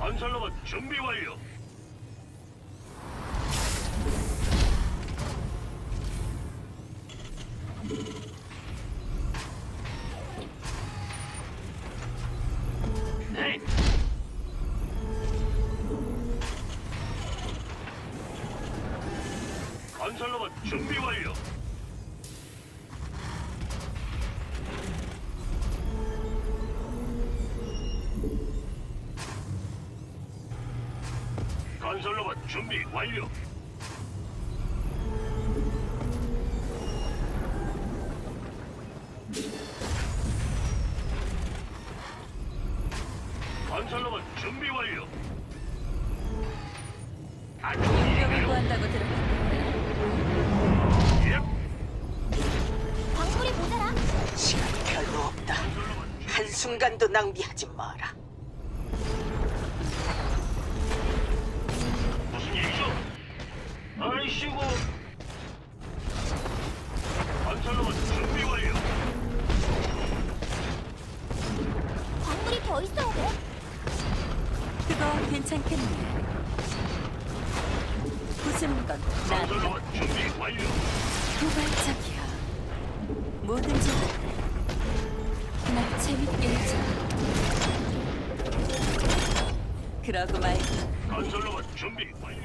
건설로봇 준비 완료. 건설로봇 준비 완료. 건설로봇 준비 완료. 병을 일인가요? 구한다고 들었는데 예. 광물이 모자라. 시간이 별로 없다. 건설로봇 한순간도 낭비하지 마라. 이씨고. 건설로봇 준비 완료. 광물이 더 있어야 돼. 그거 괜찮겠네. 부수는 건 나도 건설로봇 준비 완료. 도발적이야. 뭐든지 나 재밌게 해줘. 그러고 말고 건설로봇 준비 완료.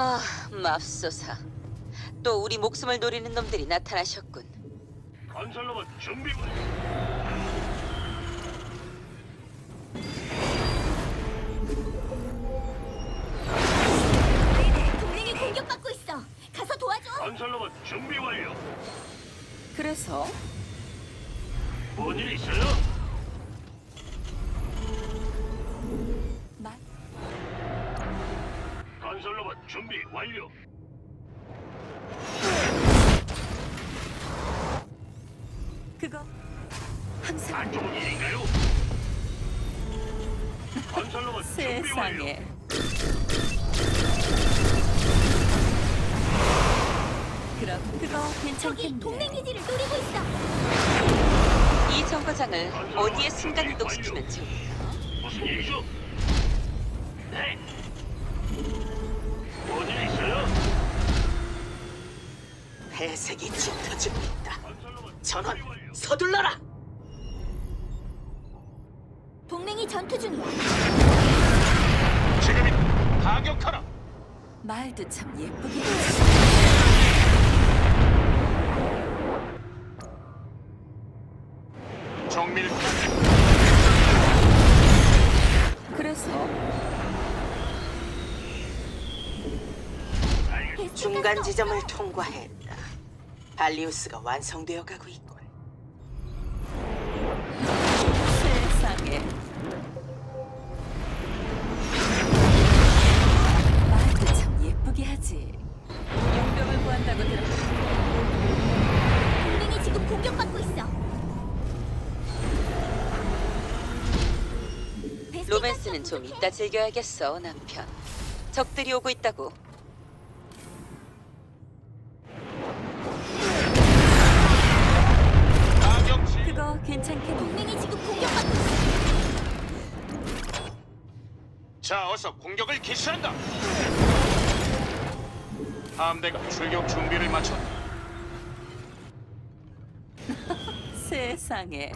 아, 맙소사. 또 우리 목숨을 노리는 놈들이 나타나셨군. 건설로봇 준비 완료. 동맹이 공격받고 있어. 가서 도와줘. 건설로봇 준비 완료. 그래서 뭔일 있어요? 건설로봇 준비 완료. 그거 항상 안 좋은 일인가요? 건설로봇 준비 완료. 세상에 그럼 그거 저기 동맹 괜찮겠네. 기지를 노리고 있어. 이 정거장을 어디에 순간 이동시키면 좋 무슨 일이죠? 회색이 짙어지고 있다. 전원. 서둘러라. 동맹이 전투 중이야. 지금이 타격하라. 말도 참 예쁘게. 정밀 그래서 중간 지점을 통과했다. 발리우스가 완성되어 가고 있군. 세상에 말도 참 예쁘게 하지. 용병을 구한다고 들었는데 동맹이 지금 공격받고 있어. 로맨스는 좀. 이따 즐겨야겠어, 남편. 적들이 오고 있다고. 자, 어서 공격을 개시한다. 함대가 출격 준비를 마쳤다. 세상에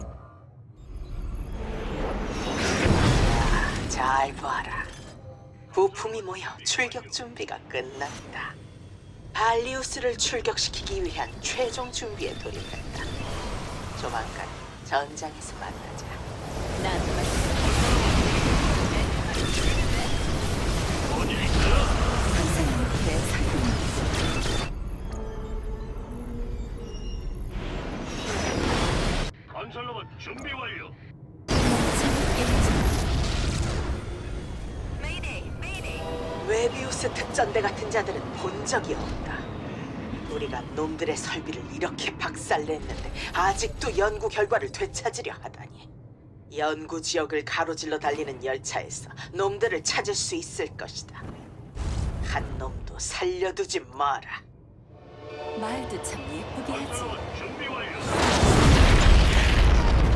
잘 봐라. 부품이 모여 출격 준비가 끝났다. 발리우스를 출격시키기 위한 최종 준비에 돌입했다. 조만간 전장에서 만나자. 나 웨비우스 특전대 같은 자들은 본 적이 없다. 우리가 놈들의 설비를 이렇게 박살냈는데 아직도 연구 결과를 되찾으려 하다니. 연구 지역을 가로질러 달리는 열차에서 놈들을 찾을 수 있을 것이다. 한 놈도 살려두지 마라. 말도 참 예쁘게 하지. 건설로봇 준비 완료.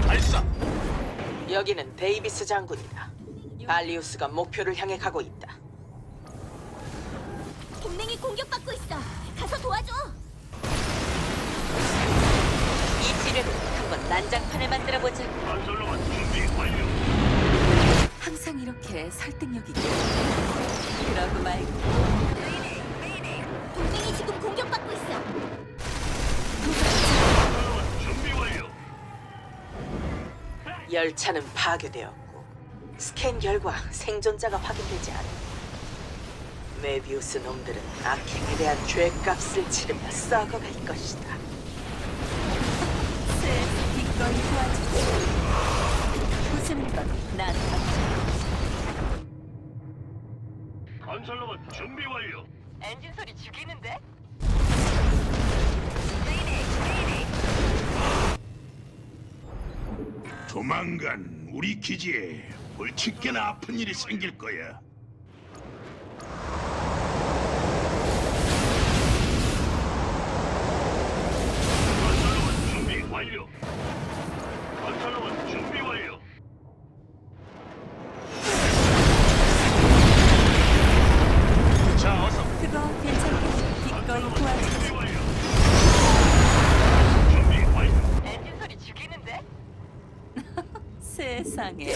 발사. 여기는 데이비스 장군이다. 발리우스가 목표를 향해 가고 있다. 동맹이 공격받고 있어. 가서 도와줘. 이 지뢰로 한번 난장판을 만들어 보자. 건설로봇 준비 완료. 항상 이렇게 설득력 있게. 그러고 말고 동맹이 지금 공격받고 있어. 준비 완료. 열차는 파괴되었고 스캔 결과 생존자가 확인되지 않았다. 메비우스 놈들은 악행에 대한 죄값을 치르며 썩어갈 것이다. 슬 기꺼이 도와주지. 부수는 건 나한테 맡겨. 건설로봇 준비 완료. 엔진 소리 죽이는데? 조만간 우리 기지에 벌칙게나 아픈 일이 생길 거야. 세상에.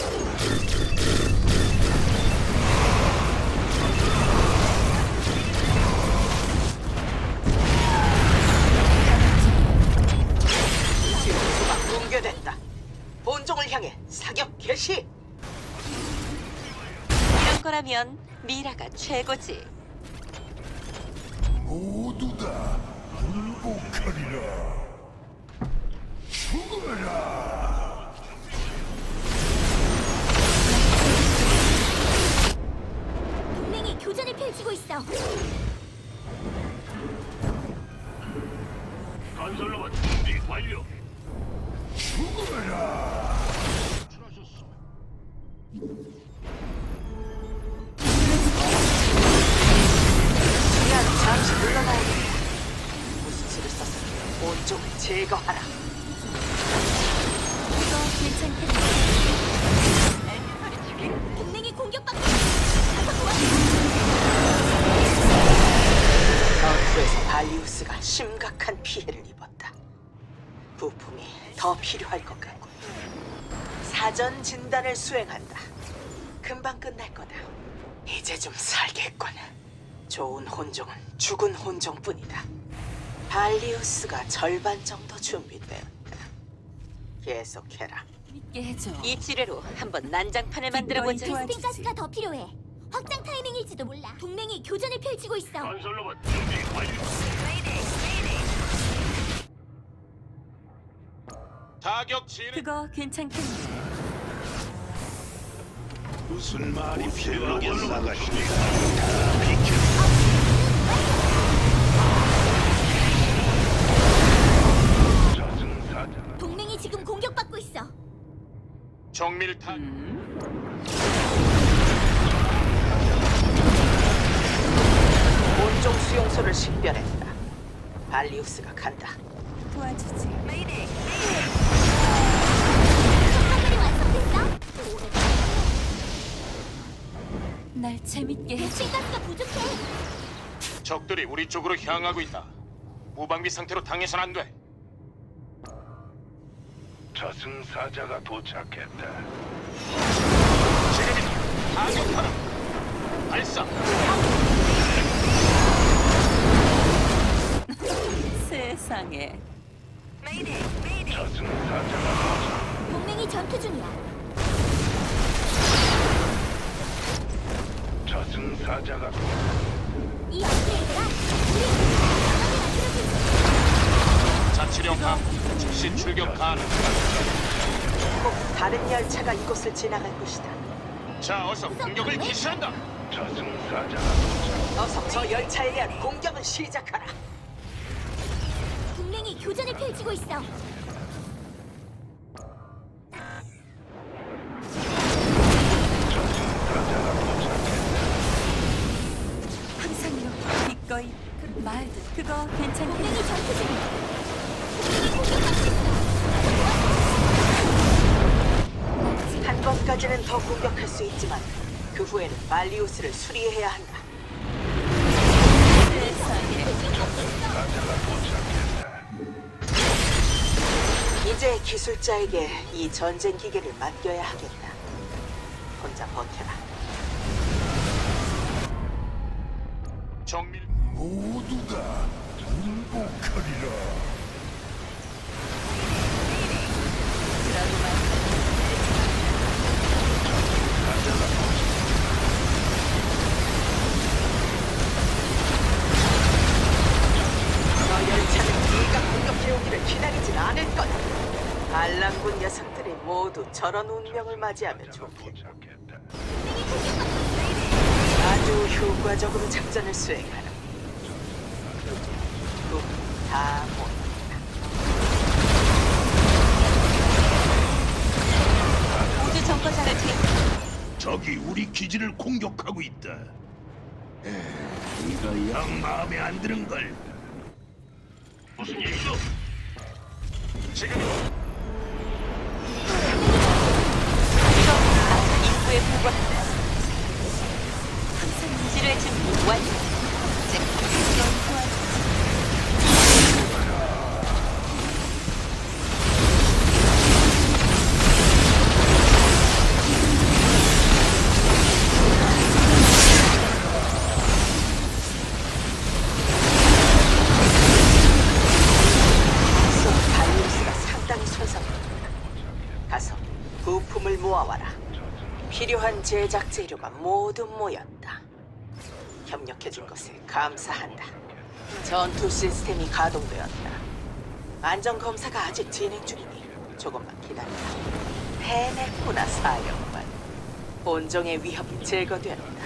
지구수가 붕괴됐다. 본종을 향해 사격 개시. 이런 거라면 미라가 최고지. 모두 다 굴복하리라. 본종을 제거하라. 그거 괜찮겠지. 동맹이 공격받고 있어. 가서 도와줘. 전투에서 발리우스가 심각한 피해를 입었다. 부품이 더 필요할 것 같고. 사전 진단을 수행한다. 금방 끝날 거다. 이제 좀 살겠군. 좋은 혼종은 죽은 혼종뿐이다. 발리우스가 절반 정도 준비되었다. 계속해라. 믿게 해줘. 이 지뢰로 한번 난장판을 만들어 보자. 기꺼이 베스틴 가스가 더 필요해. 확장 타이밍일지도 몰라. 동맹이 교전을 펼치고 있어. 건설로봇 준비 완료. 타격 진행. 그거 괜찮겠네. 무슨 말이? 준 정밀 타. 본종 수용소를 식별했다. 발리우스가 간다. 도와주지. 날 재밌게 가스가 부족해. 적들이 우리 쪽으로 향하고 있다. 무방비 상태로 당해선 안 돼. 저승사자가 도착했다. 지금이다. 타격하라. 발사. 세상에. 동맹이 전투 중이야. 저승사자가 이 업그레이드가 우리 강하게 만들어줄 자치령 감 즉시 출격 가능. 꼭 다른 열차가 이곳을 지나갈 것이다. 자, 어서 공격을 개시한다. 저승사자가 어서 저 열차에 대한 공격을 시작하라. 동맹이 교전을 펼치고 있어. 항상 이렇게 기꺼이 그 말도 그거 괜찮겠네. 동맹이 전투 중이야. 동맹이 공격받고 한 번까지는 더 공격할 수 있지만 그 후에는 발리우스를 수리해야 한다. 이제 기술자에게 이 전쟁 기계를 맡겨야 하겠다. 혼자 버텨라. 정밀 모두가 굴복하리라. 그러고 말. 저 열차는 네가 공격해오기를 기다리진 않을 거다. 반란군 녀석들이 모두 저런 운명을 맞이하면 좋겠다. 아주 효과적으로 작전을 수행하라. 이제 누다 모였다. 우주 정거장을 투입. 적이 우리 기지를 공격하고 있다. 에, 이거 영 마음에 안 드는 걸. 무슨 일이죠? 지금 입 구 제작 재료가 모두 모였다. 협력해줄 것에 감사한다. 전투 시스템이 가동되었다. 안전 검사가 아직 진행 중이니 조금만 기다려라. 해냈구나 사령관. 본종의 위협이 제거되었다.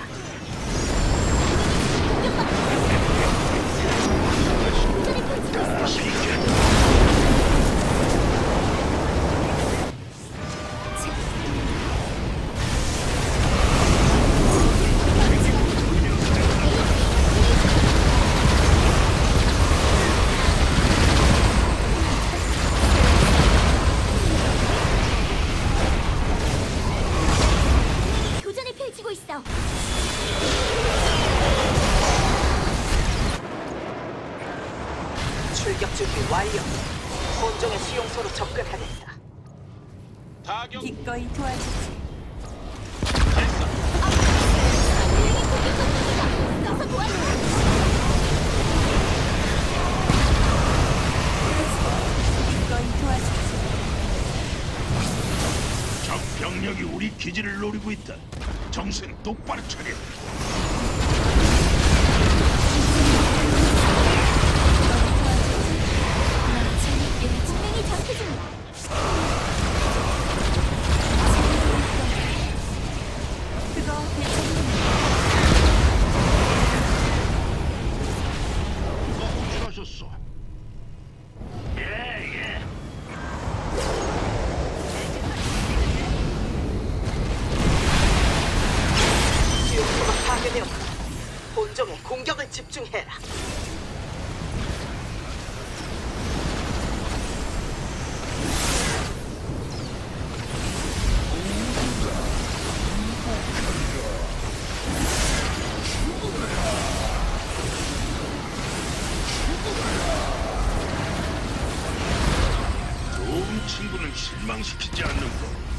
기지를 노리고 있다. 정신 똑바로 차려. 실망시키지 않는 거.